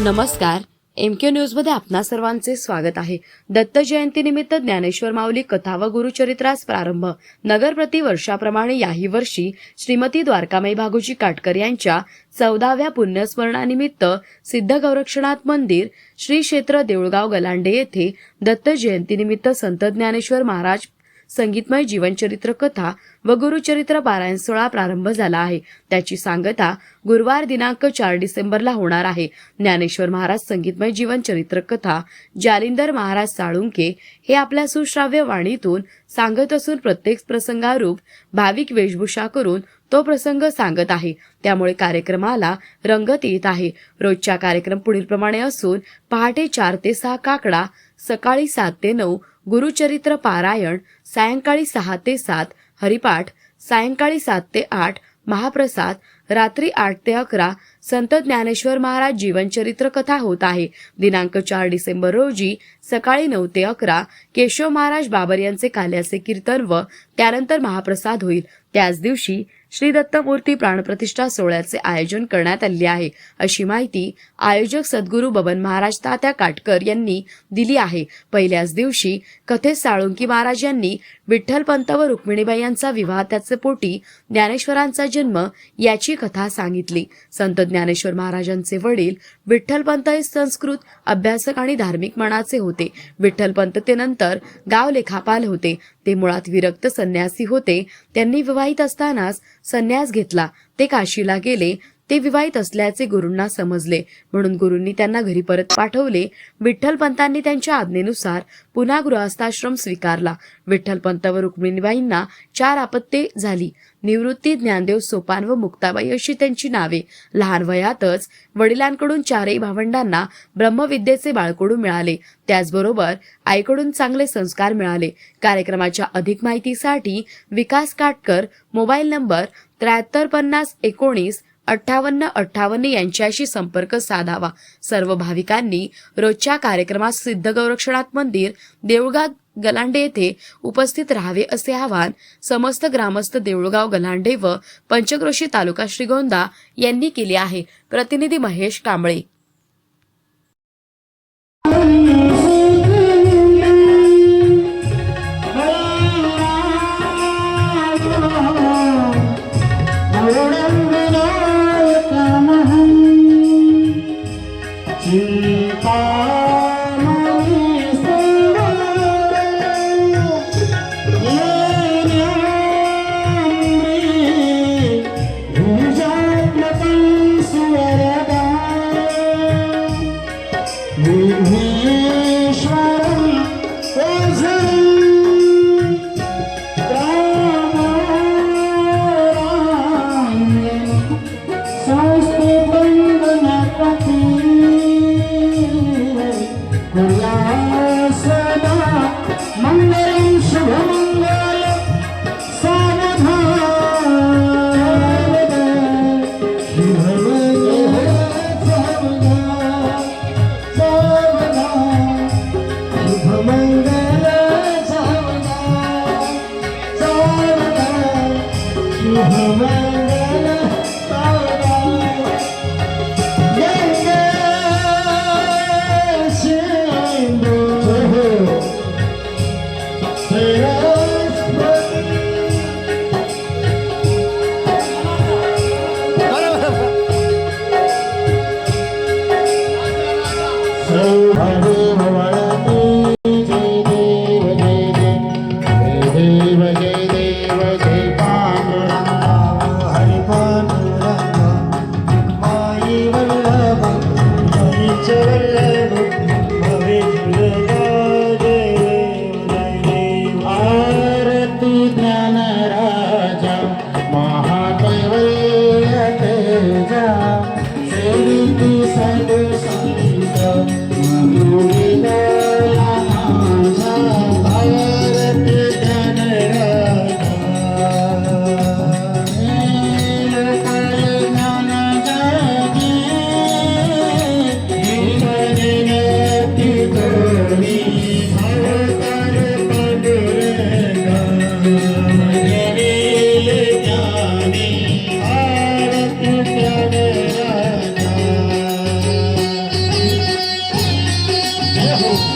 नमस्कार. एम के न्यूजमध्ये आपणा सर्वांचे स्वागत आहे. दत्त जयंतीनिमित्त ज्ञानेश्वर माऊली कथा व गुरुचरित्रास प्रारंभ. नगर प्रति वर्षाप्रमाणे याही वर्षी श्रीमती द्वारकामाई भागोजी काटकर यांच्या चौदाव्या पुण्यस्मरणानिमित्त सिद्ध गौरक्षनाथ मंदिर श्री क्षेत्र देऊळगाव गलांडे येथे दत्त जयंतीनिमित्त संत ज्ञानेश्वर महाराज संगीतमय जीवनचरित्र कथा व गुरुचरित्र पारायण सोहळा प्रारंभ झाला आहे. त्याची सांगता गुरुवार दिनांक चार डिसेंबरला होणार आहे. ज्ञानेश्वर महाराज संगीतमय जीवनचरित्र कथा जालिंदर महाराज साळुंके हे आपल्या सुश्राव्य वाणीतून सांगत असून प्रत्येक प्रसंगारूप भाविक वेशभूषा करून तो प्रसंग सांगत आहे. त्यामुळे कार्यक्रमाला रंगत येत आहे. रोजच्या कार्यक्रम पुढीलप्रमाणे असून पहाटे चार ते सहा काकडा सकाळी सात ते नऊ गुरुचरित्र पारायण सायंकाळी सहा ते सात हरिपाठ सायंकाळी सात ते आठ महाप्रसाद रात्री आठ ते अकरा संत ज्ञानेश्वर महाराज जीवनचरित्र कथा होत आहे. दिनांक चार डिसेंबर रोजी सकाळी नऊ ते अकरा केशव महाराज बाबर यांचे काल्याचे कीर्तन व त्यानंतर महाप्रसाद होईल. त्याच दिवशी श्री दत्तमूर्ती प्राणप्रतिष्ठा सोहळ्याचे आयोजन करण्यात आले आहे. अशी माहिती आयोजक सद्गुरू बबन महाराज तात्या काटकर यांनी दिली आहे. पहिल्याच दिवशी कथेत साळुंकी महाराज यांनी विठ्ठलपंत व रुक्मिणीबाई यांचा विवाह त्याचे पोटी ज्ञानेश्वरांचा जन्म याची कथा सांगितली. संत ज्ञानेश्वर महाराजांचे वडील विठ्ठलपंत हे संस्कृत अभ्यासक आणि धार्मिक मनाचे होते. विठ्ठलपंत ते नंतर गाव लेखापाल होते. ते मुळात विरक्त संन्यासी होते. त्यांनी विवाहित असतानाच संन्यास घेतला. ते काशीला गेले. ते विवाहित असल्याचे गुरूंना समजले. म्हणून गुरूंनी त्यांना घरी परत पाठवले. विठ्ठलपंतांनी त्यांच्या आज्ञेनुसार पुन्हा गृहस्थाश्रम स्वीकारला. विठ्ठलपंत व रुक्मिणीबाईंना चार आपत्ते झाली. निवृत्ती ज्ञानदेव सोपान व मुक्ताबाई अशी त्यांची नावे. लहान वयातच वडिलांकडून चारही भावंडांना ब्रह्मविद्येचे बाळकडू मिळाले. त्याचबरोबर आईकडून चांगले संस्कार मिळाले. कार्यक्रमाच्या अधिक माहितीसाठी विकास काटकर मोबाईल नंबर त्र्याहत्तर पन्नास एकोणीस अठ्ठावन्न अठ्ठावन्न यांच्याशी संपर्क साधावा. सर्व भाविकांनी रोजच्या कार्यक्रमात सिद्धगौरक्षनाथ मंदिर देऊळगाव गलांडे येथे उपस्थित राहावे असे आवाहन समस्त ग्रामस्थ देऊळगाव गलांडे व पंचक्रोशी तालुका श्रीगोंदा यांनी केले आहे. प्रतिनिधी Mahesh Kamble. Ooh. Hare Hallelujah.